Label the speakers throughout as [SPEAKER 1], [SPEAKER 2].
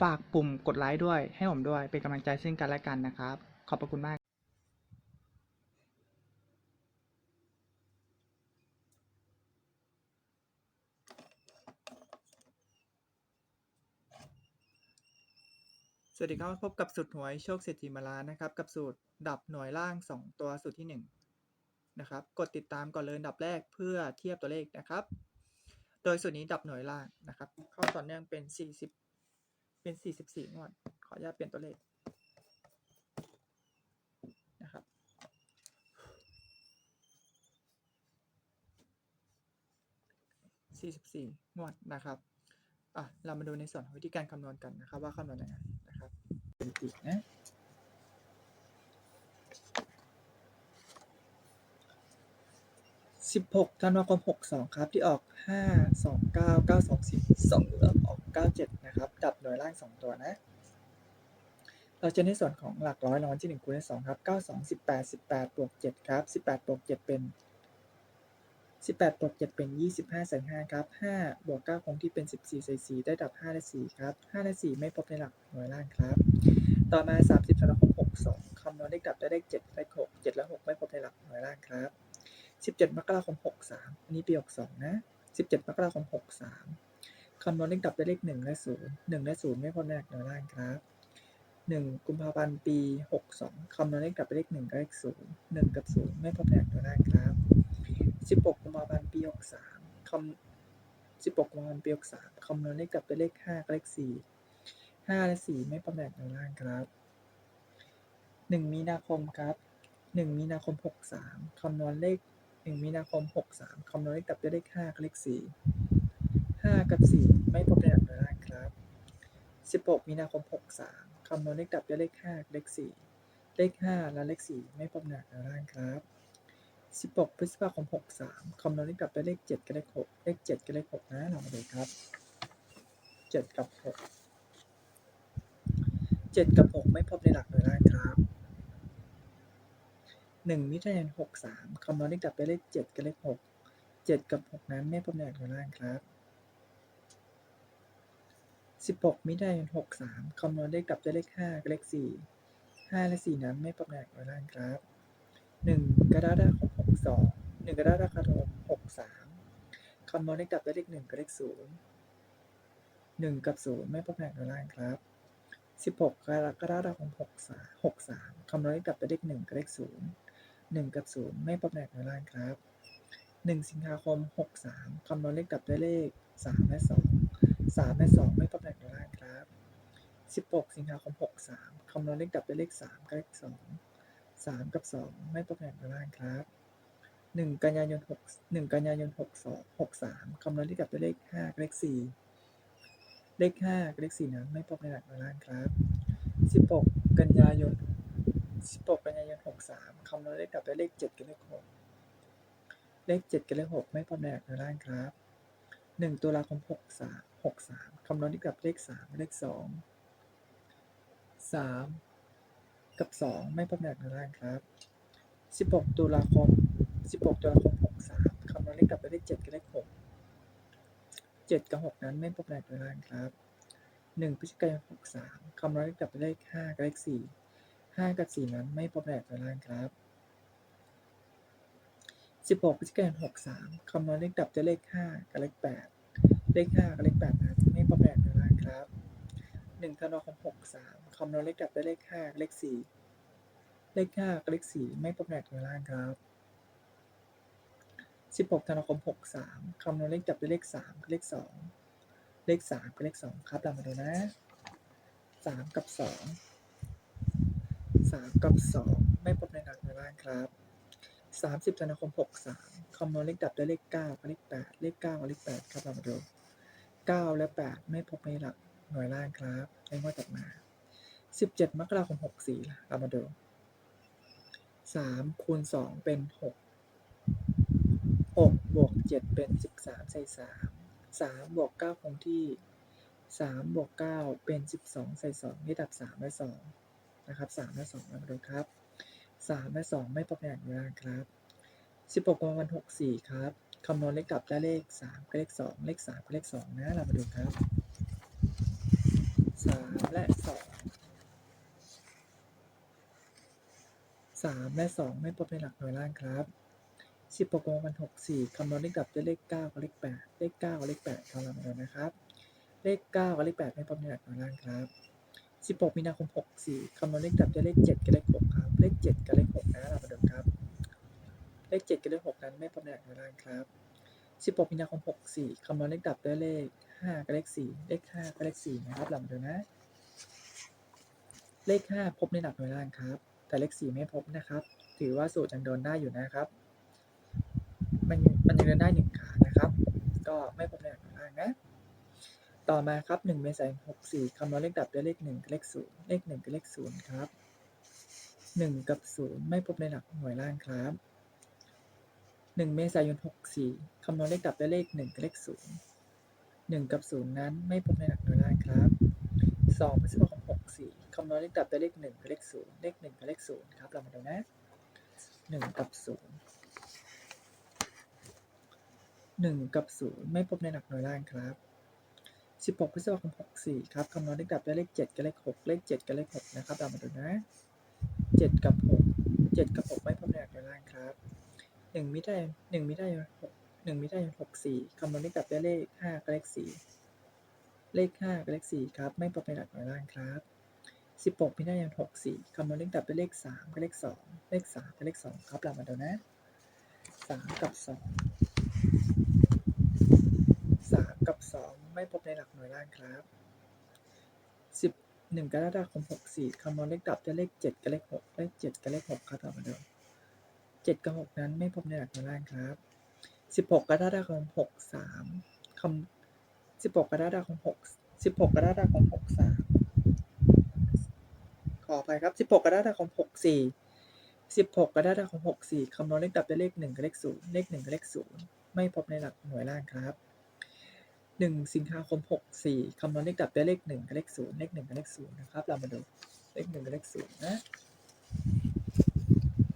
[SPEAKER 1] ฝากปุ่มกดไลค์ด้วย ให้ผมด้วย เป็นกำลังใจซึ่งกันและกันนะครับ ขอบพระคุณมากสวัสดีครับพบกับสูตรหวยโชคเศรษฐีมาล้านนะครับ กับสูตรดับหน่วยล่าง 2 ตัวสูตรที่1นะครับกดติดตามก่อนเลยดับแรกเพื่อเทียบตัวเลขนะครับ โดยสูตรนี้ดับหน่วยล่างนะครับ เข้าต่อเนื่องเป็น 40 เป็น 44 งวด ขออนุญาตเปลี่ยนตัวเลขนะครับ 44 งวดนะครับ อะ เรามาดูในส่วนของวิธีการคำนวณกันนะครับ ว่าคำนวณยังไงนะครับ เป็นอีกนะ สิบหกธันวาคมหกสองครับ ที่ออกห้าสองเก้าเก้าสองสิบสองเอออกเก้าเจ็ดนะครับ ดับหน่วยล่างสองตัวนะ เราจะในส่วนของหลักร้อยรางวัลที่หนึ่งคูณด้วยสองครับเก้าสองสิบแปดสิบแปดบวกเจ็ดครับสิบแปดบวกเจ็ดเป็นสิบแปดบวกเจ็ดเป็นยี่สิบห้าใส่ห้าครับห้าบวกเก้าคงที่เป็นสิบสี่ใส่สี่ได้ดับห้าและสี่ครับห้าและสี่ไม่พบในหลักหน่วยล่างครับ ต่อมาสามสิบธันวาคมหกสองคำนวณเลขดับได้เลขเจ็ดเลขหกเจ็ดและหกไม่พบในหลักหน่วยล่างครับ สิบเจ็ดมกราคมหกสามอันนี้ปีหกสองนะสิบเจ็ดมกราคมหกสามคำนวณเลขดับได้เลขหนึ่งและศูนย์หนึ่งและศูนย์ไม่พบในหลักหน่วล่างครับหนึ่งกุมภาพันธ์ปีหกสองคำนวณเลขดับได้เลขหนึ่งกับเลขศูนย์หนึ่งกับศูนย์ไม่พบในหลักหน่วล่างครับสิบหกกุมภาพันธ์ปีหกสามคำสิบหกกุมภาพันธ์ปีหกสามคำนวณเลขดับได้เลขห้ากับเลขสี่ห้าและสี่ไม่พบในหลักหน่วล่างครับหนึ่งมีนาคมครับหนึ่งมีนาคมหกสามคำนวณเลข หนึ่งมีนาคมหกสามคำนวณเลขดับด้วยเลขห้ากับเลขสี่ห้ากับสี่ไม่พบในหลักหน่วยล่างครับสิบหกมีนาคมหกสามคำนวณเลขดับด้วยเลขห้ากับเลขสี่เลขห้าและเลขสี่ไม่พบในหลักหน่วยล่างครับสิบหกพฤษภาคมหกสามคำนวณเลขดับด้วยเลขเจ็ดกับเลขหกเลขเจ็ดกับเลขหกนะเรามาดูครับเจ็ดกับหกเจ็ดกับหกไม่พบในหลักหน่วยล่างครับ หนึ่งมิถุนายนหกสามคำนวณเลขดับได้เลขเจ็ดกับเลขหกเจ็ดกับหกนั้นไม่พบในหลักหน่วยล่างครับสิบหกมิถุนายนหกสามคำนวณเลขดับได้เลขห้ากับเลขสี่ห้าและสี่นั้นไม่พบในหลักหน่วยล่างครับหนึ่งกรกฎาคมหกสองหนึ่งกรกฎาคมหกสามคำนวณเลขดับได้เลขหนึ่งกับเลขศูนย์หนึ่งกับศูนย์ไม่พบในหลักหน่วยล่างครับสิบหกกรกฎาคมหกสามหกสามคำนวณเลขดับได้เลขหนึ่งกับเลขศูนย์ หนึ่งกับศูนย์ไม่พบในหน่วยล่างครับหนึ่งสิงหาคมหกสามคำนวณเลขดับด้วยเลขสามและสองสามและสองไม่พบในหน่วยล่างครับสิบหกสิงหาคมหกสามคำนวณเลขดับด้วยเลขสามกับเลขสองสามกับสองไม่พบในหน่วยล่างครับหนึ่งกันยายนหกหนึ่งกันยายนหกสองหกสามคำนวณเลขดับด้วยเลขห้ากับเลขสี่เลขห้ากับเลขสี่นั้นไม่พบในหลักหน่วยล่างครับสิบหกกันยายน 16กันยายน63คำนวณเลขดับได้เลข 7 กับเลข 6 เลข 7 กับเลข 6 ไม่พบในหลักหน่วยล่างครับ 1 ตุลาคม 63 63คำนวณเลขดับเลข3กับเลข 2 3 กับ 2 ไม่พบในหลักหน่วยล่างครับ 16 ตุลาคม 16 ตุลาคม 63คำนวณเลขดับได้เลข 7 กับเลข 6 7 กับ 6 นั้นไม่พบในหลักหน่วยล่างครับ 1พฤศจิกายน63คำนวณเลขดับได้เลข 5 กับเลข 4 ห้ากับสี่นั้นไม่พบในหลักหน่วล่างครับสิบหกพฤศจิกายนหกสามคำนวณเลขดับด้เลขห้ากับเลขแปดเลขห้ากับเลขแปดนั้นไม่พบในหลักหน่วล่างครับหนึ่งธันวาคมหกสามคำนวณเลขดับด้เลขห้ากับเลขสี่เลขห้ากับเลขสี่ไม่พบในหลักหน่วล่างครับสิบหกธันวาคมหกสามคำนวณเลขจับด้วยเลขสามกับเลขสองเลขสามกับเลขสองครับเรามาดูนะสามกับสอง สามกับสองไม่พบในหลักในล่างครับสามสิบธันวาคมหกสามคำนวณเลขดับได้เลขเก้ากับเลขแปดเลขเก้ากับเลขแปดครับเรามาดูเก้าและแปดไม่พบในหลักหน่วยล่างครับในงวดถัดมาสิบเจ็ดมกราคมหกสี่เรามาดูสามคูณสองเป็นหกหกบวกเจ็ดเป็นสิบสามใส่สามสามบวกเก้าคงที่สามบวกเก้าเป็นสิบสองใส่สองนี่ดับสามและสอง นะครับสามและสองมาดูครับสามและสองไม่พบในอย่างเวลาครับสิบหกวันหกสี่ครับคำนวณเลขกลับได้เลขสามกับเลขสองเลขสามกับเลขสองนะเรามาดูครับสามและสองสามและสองไม่พบในหลักหน่วยล่างครับสิบหกวันหกสี่คำนวณเลขดับได้เลขเก้ากับเลขแปดเลขเก้ากับเลขแปดคำนวณมาดูนะครับ เลขเก้ากับเลขแปดไม่พบในหลักหน่วยล่างครับ สิบหกมีนาคมหกสี่คำนวณเลขดับด้เลขเจ็ดกับเลขหกครับ เลขเจ็ดกับเลขหกนะเรามาดูครับ เลขเจ็ดกับเลขหกนั้นไม่พบในหลักหน่วยล่างครับสิบหกมีนาคมหกสี่คำนวณเลขดับด้วยเลขห้ากับเลขสี่เลขห้ากับเลขสี่นะครับเรามาดูนะ เลขห้าพบในหลักหน่วยล่างครับ แต่เลขสี่ไม่พบนะครับ ถือว่าสูตรยังโดนได้อยู่นะครับ มันยังมันยังเดินได้หนึ่งขานะครับ ก็ไม่พบในหลักหน่วยล่างนะ ต่อมาครับหนึ่งเมษายนหกสี่คำนวณเลขดับด้วยเลขหนึ่งกับเลขศูนย์เลขหนึ่งกับเลขศูนย์ครับหนึ่งกับศูนย์ไม่พบในหลักหน่วยล่างครับหนึ่งเมษายนหกสี่คำนวณเลขดับด้วยเลขหนึ่งกับเลขศูนย์หนึ่งกับศูนย์นั้นไม่พบในหลักหน่วยล่างครับสองพฤษภาคมหกสี่คำนวณเลขดับด้วยเลขหนึ่งกับเลขศูนย์เลขหนึ่งกับเลขศูนย์ครับเรามาดูนะหนึ่งกับศูนย์หนึ่งกับศูนย์ไม่พบในหลักหน่วยล่างครับ สิบหกพฤษภาคมหกสี่ครับคำนวณเลขดับด้วยเลขเจ็ดกับเลขหกเลขเจ็ดกับเลขหกนะครับเรามาดูนะเจ็ดกับหกเจ็ดกับหกไม่พบในหลันล่างครับหนึ่งมิได้หนึ่งมิได้หกหนึ่งมิได้หกสี่คำนวณเลขดับด้วยเลขห้ากับเลขสี่เลขห้ากับเลขสี่ครับ ไม่พบในหลักหน่วยล่างครับสิบหกมิได้หกสี่คำนวณเลขดับด้วยเลขสามกับเลขสองเลขสามกับเลขสองครับเรามาดูนะสามกับสองสามกับสอง ไม่พบในหลักหน่วยล่างครับสิบหนึ่งกรกฎาคมหกสี่คำนวณเลขดับจะเลขเจ็ดกับเลขหกเลขเจ็ดกับเลขหกครับต่อมาดูเจ็ดกับหกนั้นไม่พบในหลักหน่วยล่างครับสิบหกกรกฎาคมหกสามคำสิบหกกรกฎาคมหกสิบหกกรกฎาคมหกสามขออภัยครับสิบหกกรกฎาคมหกสี่สิบหกกรกฎาคมหกสี่คำนวณเลขดับจะเลขหนึ่งกับเลขศูนย์เลขหนึ่งกับเลขศูนย์ไม่พบในหลักหน่วยล่างครับ หนึ่งสิงหาคมหกสี่คำนวณเลขดับด้เลขหนึ่งกับเลขศูนย์เลขหนึ่งกับเลขศูนย์นะครับ เรามาดูเลขหนึ่งกับเลขศูนย์นะ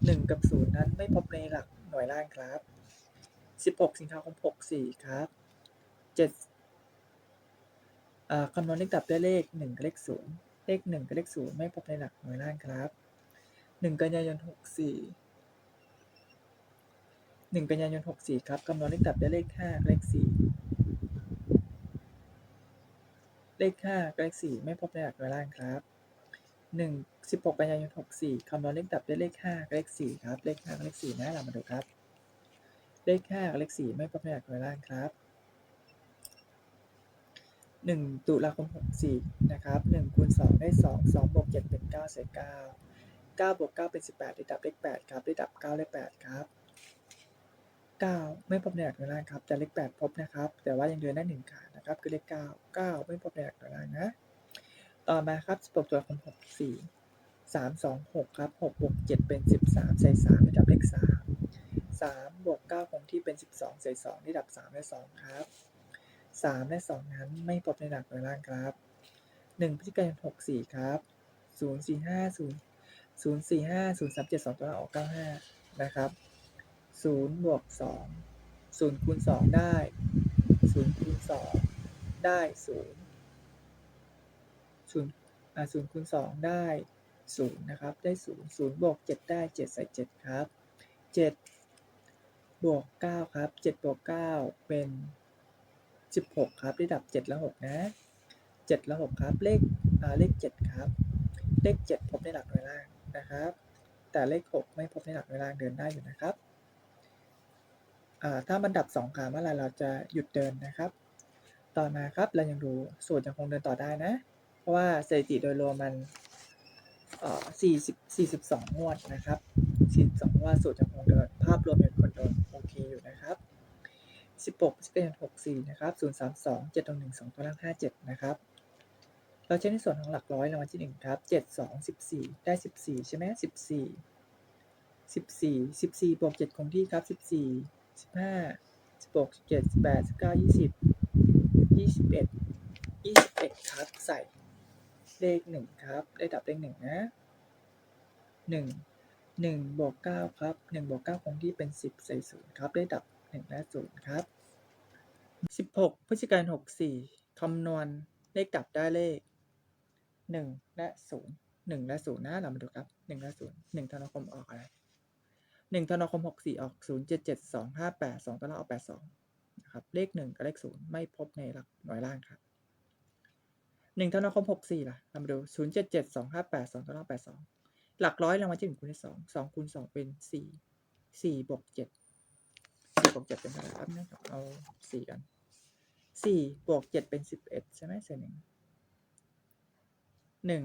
[SPEAKER 1] หนึ่งกับศูนย์นั้นไม่พบในหลักหน่วยล่างครับสิบหกสิงหาคมหกสี่ครับเจ็ดคำนวณเลขดับด้เลขหนึ่งกับเลขศูนย์เลขหนึ่งกับเลขศูนย์ไม่พบในหลักหน่วยล่างครับหนึ่งกันยายนหกสี่หนึ่งกันยายนหกสี่ครับคำนวณเลขดับด้เลขห้าเลขสี่ เลขห้าเลขสี่ไม่พบในหลักหน่วยล่างครับหนึ่งสิบหกกันยายนหกสี่คำนวณเลขดับด้วยเลขห้าเลขสี่ครับ เลขห้าเลขสี่นะเรามาดูครับ เลขห้าเลขสี่ไม่พบในหลักหน่วยล่างครับหนึ่งตุลาคมหกสี่นะครับหนึ่งคูณสองได้สองสองบวกเจ็ดเป็นเก้าใส่เก้าเก้าบวกเก้าเป็นสิบแปดได้ดับเลขแปดครับได้ดับเก้าเลขแปดครับเก้าไม่พบในหลักหน่วยล่างครับ แต่เลขแปดพบนะครับ แต่ว่ายังเดินได้หนึ่งขานะ ครับคือเลขเก้าเก้าไม่พบในหลักหน่วล่างนะ ต่อมาครับสิบหกตัวคำหกสี่สามสองหกครับหกบวกเจ็ดเป็นสิบสามใส่สามได้ดับเลขสามสามบวกเก้าคงที่เป็นสิบสองใส่สองได้ดับสามและสองครับสามและสองนั้นไม่พบในหลักหน่วล่างครับหนึ่งพฤศจิกายนหกสี่ครับศูนย์สี่ห้าศูนย์ศูนย์สี่ห้าศูนย์สามเจ็ดสองตัวออกเก้าห้านะครับศูนย์บวกสองศูนย์คูณสองได้ศูนย์คูณสอง ได้ศูนย์ศูนย์อ่าศูนย์คูณสองได้ศูนย์นะครับ ได้ศูนย์ศูนย์บวกเจ็ดได้เจ็ดใส่เจ็ดครับเจ็ดบวกเก้าครับเจ็ดบวกเก้าเป็นสิบหกครับได้ดับเจ็ดและหกนะเจ็ดและหกครับ เลขอ่าเลขเจ็ดครับ เลขเจ็ดพบในหลักหน่วยล่างนะครับ แต่เลขหกไม่พบในหลักหน่วยล่างเดินได้อยู่นะครับถ้ามันดับสองขาเมื่อไรเราจะหยุดเดินนะครับ ต่อมาครับเรายังรู้สูตรยังคงเดินต่อได้นะ เพราะว่าสถิติโดยรวมมันเอ่อ40 42งวดนะครับ42ว่าสูตรยังคงเดินภาพรวมยังคงเดินโอเคอยู่นะครับ16 11 64นะครับ032 7 1 2ตัวล่าง57นะครับเราใช้ในส่วนของหลักร้อยรางวัลที่หนึ่งครับ7 2 14 ได้ 14 ใช่ไหม14 14 14บวก7คงที่ครับ 14 15 16 17 18 19 20 ยี่สิบเอ็ดยี่สิบเอ็ดครับใส่เลขหนึ่งครับได้ดับเลขหนึ่งนะหนึ่งหนึ่งบวกเก้าครับหนึ่งบวกเก้าคงที่เป็นสิบใส่ศูนย์ครับได้ดับหนึ่งและศูนย์ครับสิบหกพฤศจิกายนหกสี่คำนวณเลขดับได้เลขหนึ่งและศูนย์หนึ่งและศูนย์นะเรามาดูครับหนึ่งและศูนย์หนึ่งธันวาคมออกอะไรหนึ่งธันวาคมหกสี่ออกศูนย์เจ็ดเจ็ดสองห้าแปดสองตัวล่างออกแปดสอง นะครับ เลขหนึ่งกับเลขศูนย์ไม่พบในหลักหน่วยล่างครับหนึ่งธันวาคมหกสี่ล่ะเรามาดูศูนย์เจ็ดเจ็ดสองห้าแปดสองตัวล่างแปดสองหลักร้อยรางวัลที่หนึ่งคูณที่สองสองคูณสองเป็นสี่สี่บวกเจ็ดสี่บวกเจ็ดเป็นเท่าไหร่ครับนะครับเอาสี่กันสี่บวกเจ็ดเป็นสิบเอ็ดใช่ไหมเศษหนึ่งหนึ่ง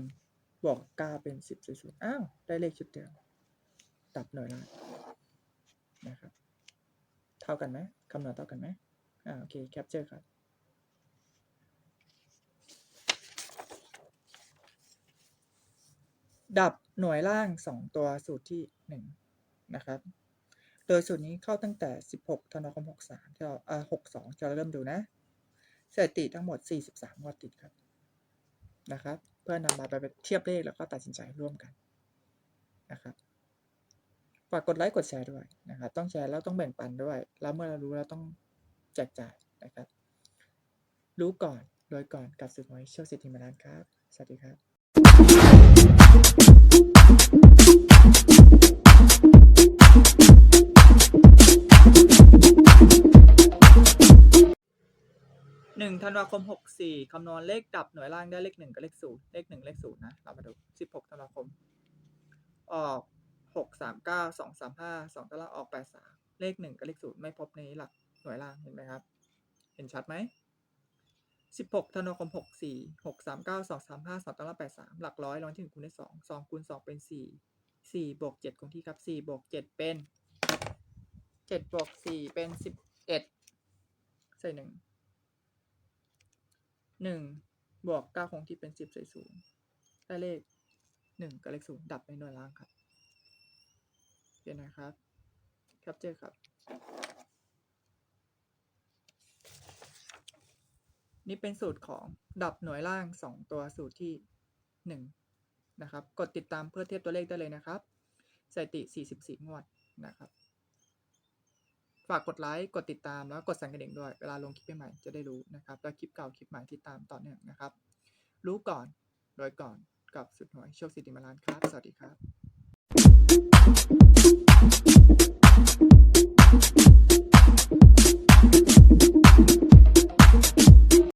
[SPEAKER 1] บวกเก้าเป็นสิบศูนย์อ้าว ได้เลขชุดเดิมตัดหน่วยละนะครับ เท่ากันไหมคำนวณเท่ากันไหม อ่าโอเคแคปเจอร์ครับดับหน่วยล่างสองตัวสูตรที่หนึ่งนะครับ โดยสูตรนี้เข้าตั้งแต่ 16ธันวาคม63ที่เราอ่า62จะเริ่มดูนะสถิติทั้งหมด 43งวดติดครับนะครับ เพื่อนำมาไปเทียบเลขแล้วก็ตัดสินใจร่วมกันนะครับฝากกดไลค์กดแชร์ด้วยนะครับต้องแชร์แล้วต้องแบ่งปันด้วย แล้วเมื่อเรารู้เราต้อง จกจ่ายนะครับ รู้ก่อนโดยก่อนกับสุดหวยโชคสิทธิมานานครับ สวัสดีครับหนึ่งธันวาคมหกสี่คำนวณเลขดับหน่วยล่างได้เลขหนึ่งกับเลขศูนย์เลขหนึ่งเลขศูนย์นะ เรามาดูสิบหกธันวาคม ออกหกสามเก้าสองสามห้าสองตารางออกแปดสามเลขหนึ่งกับเลขศูนย์ไม่พบในหลัก หน่วยล่างเห็นไหมครับ เห็นชัดไหมสิบหกธนวาคมหกสี่หกสามเก้าสองสามห้าสองตารางแปดสามหลักร้อยรางวัลที่หนึ่งคูณได้สองสองคูณสองเป็นสี่สี่บวกเจ็ดคงที่ครับสี่บวกเจ็ดเป็นเจ็ดบวกสี่เป็นสิบเอ็ดใส่หนึ่งหนึ่งบวกเก้าคงที่เป็นสิบใส่ศูนย์ได้เลขหนึ่งกับเลขศูนย์ดับในหน่วยล่างครับเห็นนะครับแคปเจอร์ครับ นี่เป็นสูตรของดับหน่วยล่าง 2 ตัวสูตรที่ 1 นะครับ กดติดตามเพื่อเทียบตัวเลขได้เลยนะครับสถิติ 44 งวดนะครับ ฝากกดไลค์ กดติดตามแล้วกดสั่นกระดิ่งด้วย เวลาลงคลิปใหม่จะได้รู้นะครับ แล้วคลิปเก่าคลิปใหม่ที่ตามต่อเนื่องนะครับ รู้ก่อนรวยก่อนกับสุดหน่วยโชคสิทธิมาลานครับ สวัสดีครับ